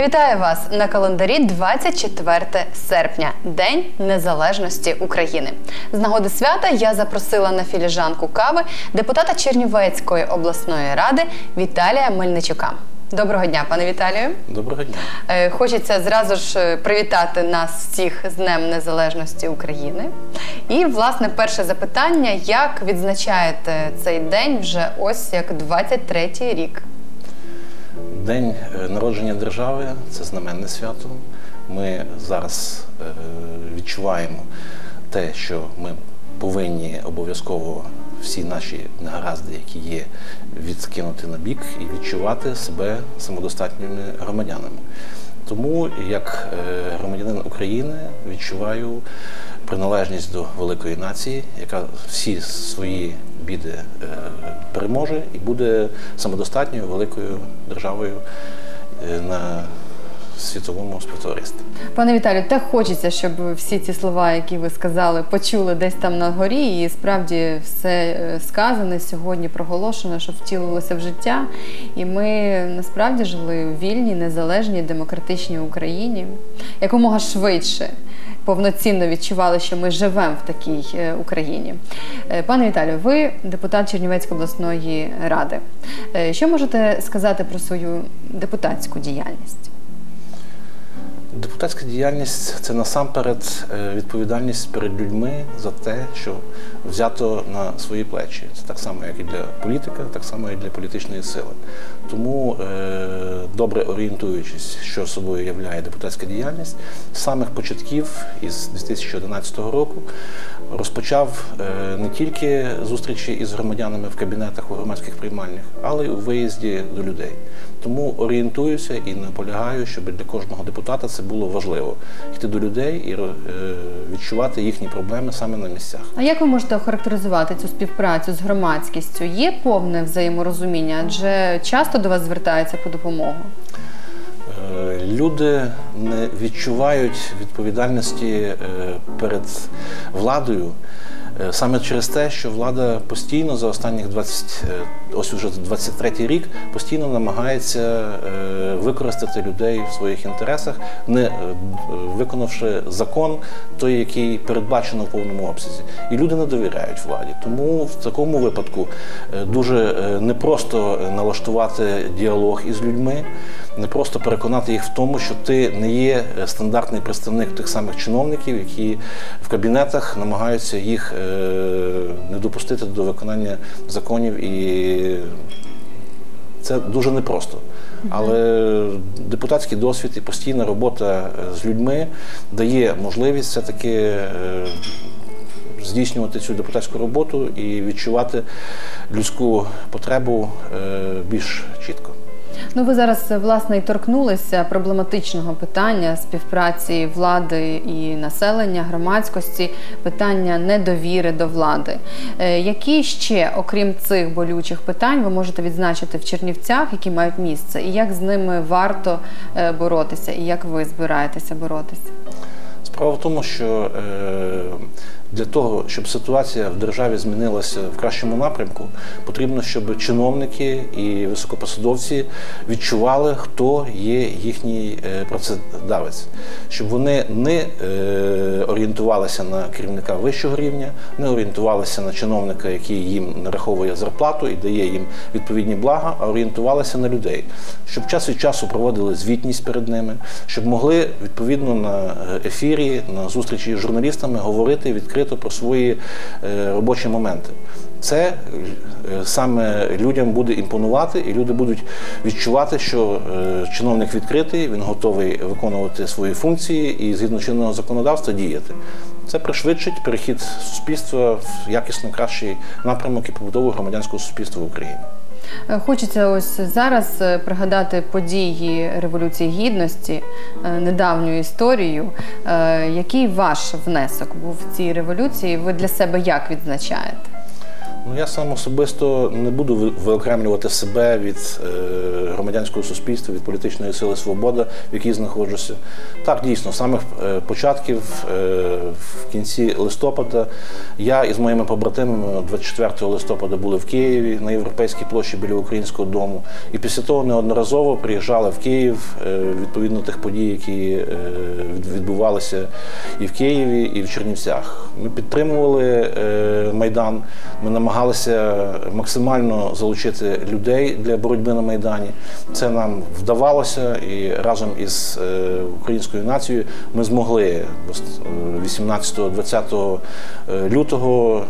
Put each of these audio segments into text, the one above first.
Вітаю вас на календарі 24 серпня, День Незалежності України. З нагоди свята я запросила на філіжанку кави депутата Чернівецької обласної ради Віталія Мельничука. Доброго дня, пане Віталію. Доброго дня. Е, Хочеться зразу ж е, привітати нас всіх з Днем Незалежності України. І, власне, перше запитання: як відзначаєте цей день вже ось як 23-й рік? День е, народження держави це знаменне свято. Ми зараз е, відчуваємо те, що ми повинні обов'язково всі наші негаразди, які є, відкинути на бік і відчувати себе самодостатніми громадянами. Тому, як е, громадянин України, відчуваю приналежність до великої нації, яка всі свої біди е, переможе і буде самодостатньою великою державою е, на світовому співтоваристві. Пане Віталію, так хочеться, щоб всі ці слова, які ви сказали, почули десь там на горі, і справді все е, сказане сьогодні проголошено, що втілилося в життя. І ми насправді жили у вільній, незалежній, демократичній Україні, якомога швидше. Повноцінно відчували, що ми живемо в такій е, Україні. Е, Пане Віталію, ви депутат Чернівецької обласної ради. Що можете сказати про свою депутатську діяльність? Депутатська діяльність це насамперед е, відповідальність перед людьми за те, що взято на свої плечі. Це так само, як і для політика, так само і для політичної сили. Тому, е, добре орієнтуючись, що собою являє депутатська діяльність, з самих початків із 2011 року розпочав е, не тільки зустрічі із громадянами в кабінетах у громадських приймальнях, але й у виїзді до людей. Тому орієнтуюся і наполягаю, щоб для кожного депутата це було важливо йти до людей і е, відчувати їхні проблеми саме на місцях. А як ви можете охарактеризувати цю співпрацю з громадськістю? Є повне взаєморозуміння, адже часто до вас звертаються по допомогу? Е, Люди не відчувають відповідальності е, перед владою саме через те, що влада постійно за останніх 20, е, ось уже 23 рік постійно намагається е, використати людей в своїх інтересах, не е, виконавши закон, той, який передбачено в повному обсязі. І люди не довіряють владі. Тому в такому випадку е, дуже е, непросто налаштувати діалог із людьми, не просто переконати їх в тому, що ти не є е, стандартний представник тих самих чиновників, які в кабінетах намагаються їх е, не допустити до виконання законів і це дуже непросто. Але депутатський досвід і постійна робота е, з людьми дає можливість все-таки здійснювати цю депутатську роботу і відчувати людську потребу більш чітко. Ну, ви зараз власне і торкнулися проблематичного питання співпраці влади і населення, громадськості, питання недовіри до влади. Е, Які ще, окрім цих болючих питань, ви можете відзначити в Чернівцях, які мають місце, і як з ними варто е, боротися, і як ви збираєтеся боротися? Справа в тому, що е, для того, щоб ситуація в державі змінилася в кращому напрямку, потрібно, щоб чиновники і високопосадовці відчували, хто є їхній е, працедавець, щоб вони не е, орієнтувалися на керівника вищого рівня, не орієнтувалися на чиновника, який їм нараховує зарплату і дає їм відповідні блага, а орієнтувалися на людей, щоб час від часу проводили звітність перед ними, щоб могли відповідно на ефірі, на зустрічі з журналістами говорити відкрито про свої е, робочі моменти. Це е, саме людям буде імпонувати, і люди будуть відчувати, що е, чиновник відкритий, він готовий виконувати свої функції і згідно чинного законодавства діяти. Це пришвидшить перехід суспільства в якісно кращий напрямок і побудову громадянського суспільства в Україні. Е, Хочеться ось зараз е, пригадати події Революції Гідності, е, недавню історію. Який ваш внесок був в цій революції? Ви для себе як відзначаєте? Ну, я сам особисто не буду виокремлювати себе від е, громадянського суспільства, від політичної сили Свобода, в якій знаходжуся. Так, дійсно, з самих е, початків, е, в кінці листопада, я із моїми побратимами 24 листопада були в Києві на Європейській площі біля Українського дому. І після того неодноразово приїжджали в Київ відповідно тих подій, які відбувалися і в Києві, і в Чернівцях. Ми підтримували Майдан. Ми намагалися максимально залучити людей для боротьби на Майдані. Це нам вдавалося, і разом із е, українською нацією ми змогли 18-20 лютого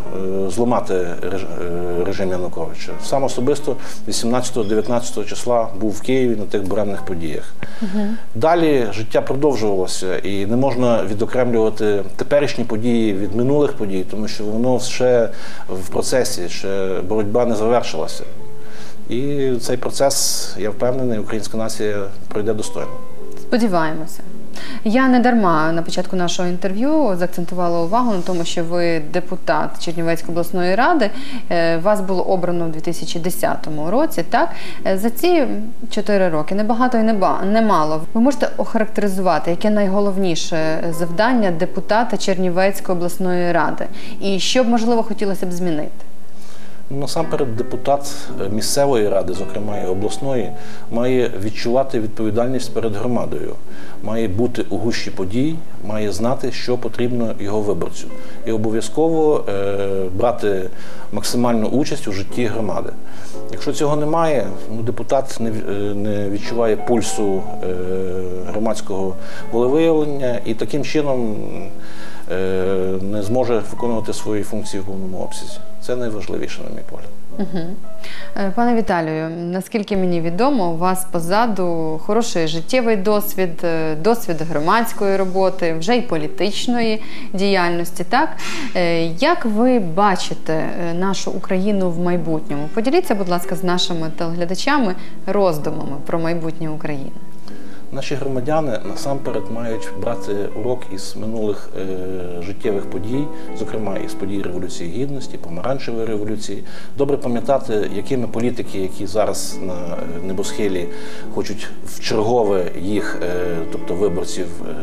е, зламати е, режим Януковича. Сам особисто 18-19 числа був в Києві на тих буремних подіях. Далі життя продовжувалося, і не можна відокремлювати теперішні події від минулих подій, тому що воно ще в процесі, ще боротьба не завершилася. І цей процес, я впевнений, українська нація пройде достойно. Сподіваємося. Я не дарма на початку нашого інтерв'ю заакцентувала увагу на тому, що ви депутат Чернівецької обласної ради. Е, Вас було обрано у 2010 році. Так Е, за ці чотири роки небагато і немало. Ви можете охарактеризувати, яке найголовніше завдання депутата Чернівецької обласної ради, і що б можливо хотілося б змінити? Насамперед, депутат е, місцевої ради, зокрема і обласної, має відчувати відповідальність перед громадою, має бути у гущі подій, має знати, що потрібно його виборцю, і обов'язково е, брати максимальну участь у житті громади. Якщо цього немає, ну, депутат не, е, відчуває пульсу громадського волевиявлення і таким чином не зможе виконувати свої функції в повному обсязі. Це найважливіше, на мій погляд. Е, Пане Віталію, наскільки мені відомо, у вас позаду хороший життєвий досвід, е, досвід громадської роботи, вже й політичної діяльності. Так Е, як ви бачите нашу Україну в майбутньому? Поділіться, будь ласка, з нашими телеглядачами роздумами про майбутнє України. Наші громадяни насамперед мають брати урок із минулих е, життєвих подій, зокрема із подій Революції Гідності, помаранчевої революції. Добре пам'ятати, якими політики, які зараз на е, небосхилі хочуть в чергове їх, е, тобто виборців, е,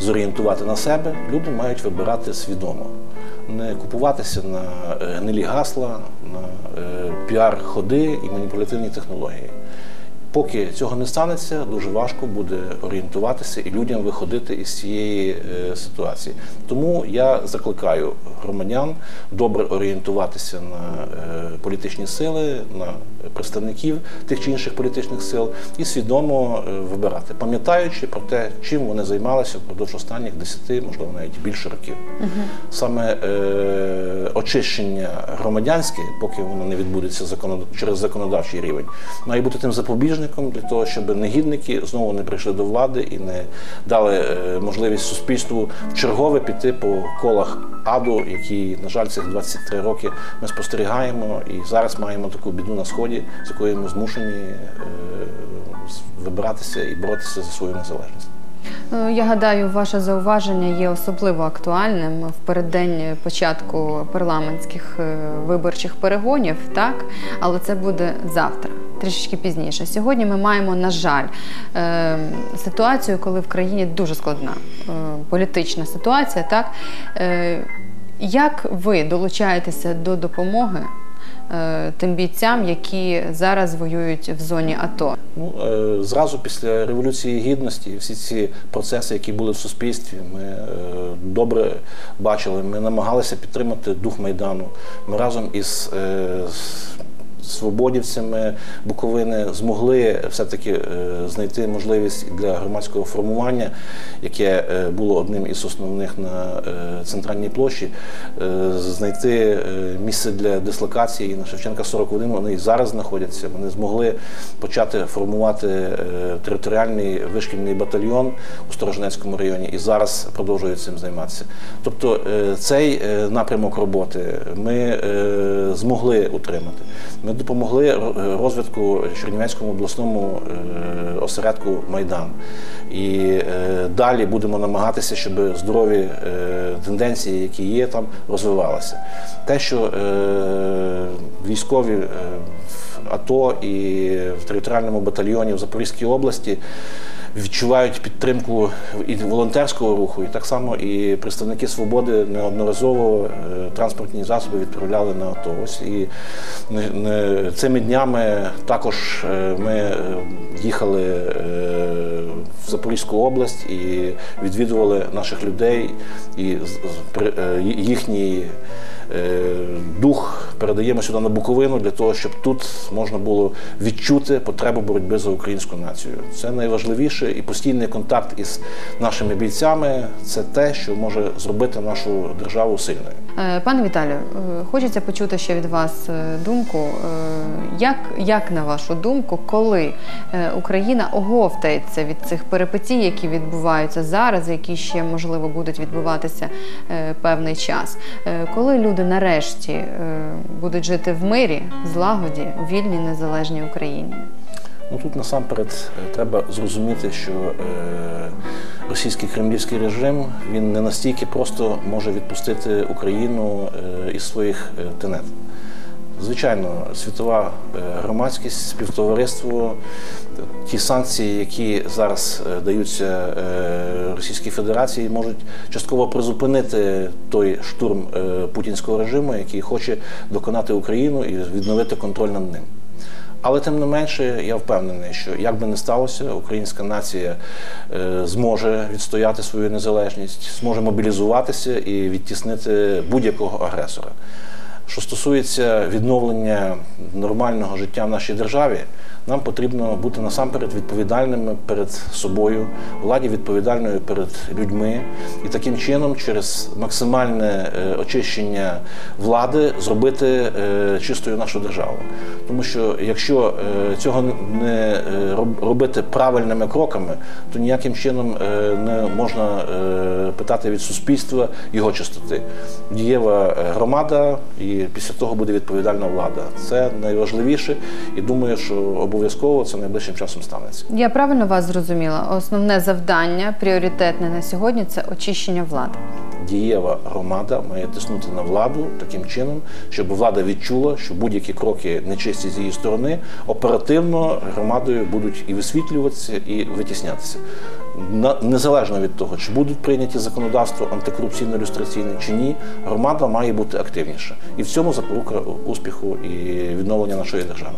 зорієнтувати на себе, люди мають вибирати свідомо. Не купуватися на е, гнилі гасла, на е, піар-ходи і маніпулятивні технології. Поки цього не станеться, дуже важко буде орієнтуватися і людям виходити із цієї е, ситуації. Тому я закликаю громадян добре орієнтуватися на е, політичні сили, на представників тих чи інших політичних сил і свідомо е, вибирати, пам'ятаючи про те, чим вони займалися впродовж останніх 10, можливо, навіть більше років. Саме е, очищення громадянське, поки воно не відбудеться через законодавчий рівень, має бути тим запобіжником для того, щоб негідники знову не прийшли до влади і не дали е, можливість суспільству чергове піти по колах аду, які, на жаль, цих 23 роки ми спостерігаємо, і зараз маємо таку біду на сході, з якою ми змушені е, вибиратися і боротися за свою незалежність. Е, Я гадаю, ваше зауваження є особливо актуальним в переддень початку парламентських е, виборчих перегонів, так? Але це буде завтра, трішечки пізніше. Сьогодні ми маємо, на жаль, ситуацію, коли в країні дуже складна політична ситуація, так? Як ви долучаєтеся до допомоги тим бійцям, які зараз воюють в зоні АТО? Ну, е, зразу після Революції Гідності всі ці процеси, які були в суспільстві, ми е, добре бачили. Ми намагалися підтримати дух Майдану. Ми разом із е, свободівцями Буковини змогли все-таки е, знайти можливість для громадського формування, яке е, було одним із основних на е, центральній площі, знайти місце для дислокації на Шевченка 41. Вони і зараз знаходяться. Вони змогли почати формувати територіальний вишкільний батальйон у Сторожнецькому районі і зараз продовжують цим займатися. Тобто цей напрямок роботи ми змогли утримати. Ми допомогли розвитку Чернівецькому обласному е, осередку Майдан. І е, далі будемо намагатися, щоб здорові е, тенденції, які є там, розвивалися. Те, що е, військові е, в АТО і в територіальному батальйоні в Запорізькій області відчувають підтримку і волонтерського руху, і так само і представники свободи неодноразово е, транспортні засоби відправляли на АТО. Ось і цими днями також е, ми е, їхали в Запорізьку область і відвідували наших людей і з- е, дух передаємо сюди на Буковину для того, щоб тут можна було відчути потребу боротьби за українську націю. Це найважливіше і постійний контакт із нашими бійцями це те, що може зробити нашу державу сильною. Е, Пане Віталію, е, хочеться почути ще від вас думку. Як, як на вашу думку, коли Україна оговтається від цих перипетій, які відбуваються зараз, які ще можливо будуть відбуватися певний час, коли люди нарешті е, будуть жити в мирі, злагоді, у вільній незалежній Україні? Ну тут насамперед е, треба зрозуміти, що е, російський кремлівський режим він не настільки просто може відпустити Україну е, із своїх е, тенет. Звичайно, світова е, громадськість, співтовариство, ті санкції, які зараз е, даються е, Російській Федерації, можуть частково призупинити той штурм путінського режиму, який хоче доконати Україну і відновити контроль над ним. Але тим не менше, я впевнений, що як би не сталося, українська нація зможе відстояти свою незалежність, зможе мобілізуватися і відтіснити будь-якого агресора. Що стосується відновлення нормального життя в нашій державі, нам потрібно бути насамперед відповідальними перед собою, владі відповідальною перед людьми, і таким чином, через максимальне е, очищення влади, зробити е, чистою нашу державу. Тому що якщо е, цього не робити правильними кроками, то ніяким чином не можна питати від суспільства його чистоти. Дієва громада, і після того буде відповідальна влада. Це найважливіше, і думаю, що обов'язково це найближчим часом станеться. Я правильно вас зрозуміла? Основне завдання, пріоритетне на сьогодні це очищення влади. Дієва громада має тиснути на владу таким чином, щоб влада відчула, що будь-які кроки нечисті з її сторони оперативно громадою будуть і висвітлюватися, і витіснятися. Незалежно від того, чи будуть прийняті законодавство антикорупційно-люстраційне чи ні, громада має бути активніша. І в цьому запорука успіху і відновлення нашої держави.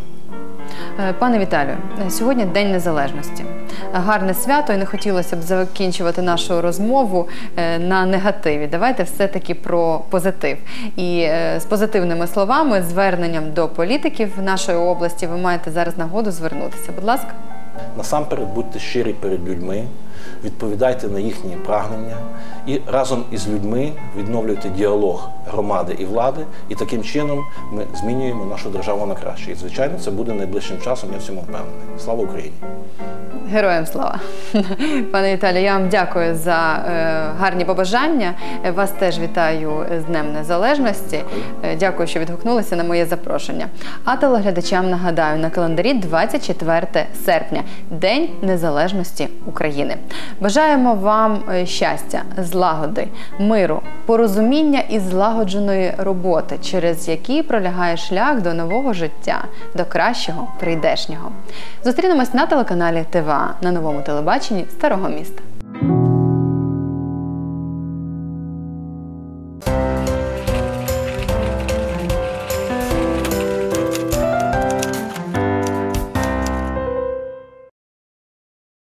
Е, Пане Віталію, е, сьогодні День Незалежності. Гарне свято, і не хотілося б закінчувати нашу розмову е, на негативі. Давайте все-таки про позитив. І з позитивними словами, зверненням до політиків нашої області, ви маєте зараз нагоду звернутися. Будь ласка. Насамперед будьте щирі перед людьми, відповідайте на їхні прагнення і разом із людьми відновлюйте діалог громади і влади, і таким чином ми змінюємо нашу державу на краще. І звичайно, це буде найближчим часом. Я в цьому впевнений. Слава Україні! Героям слава! Пане Віталію, я вам дякую за е, гарні побажання. Е, Вас теж вітаю з Днем Незалежності. Е, Дякую, що відгукнулися на моє запрошення. А телеглядачам нагадаю, на календарі 24 серпня, День Незалежності України. Бажаємо вам е, щастя, злагоди, миру, порозуміння і злагодженої роботи, через які пролягає шлях до нового життя, до кращого прийдешнього. Зустрінемось на телеканалі ТВА на новому телебаченні Старого міста.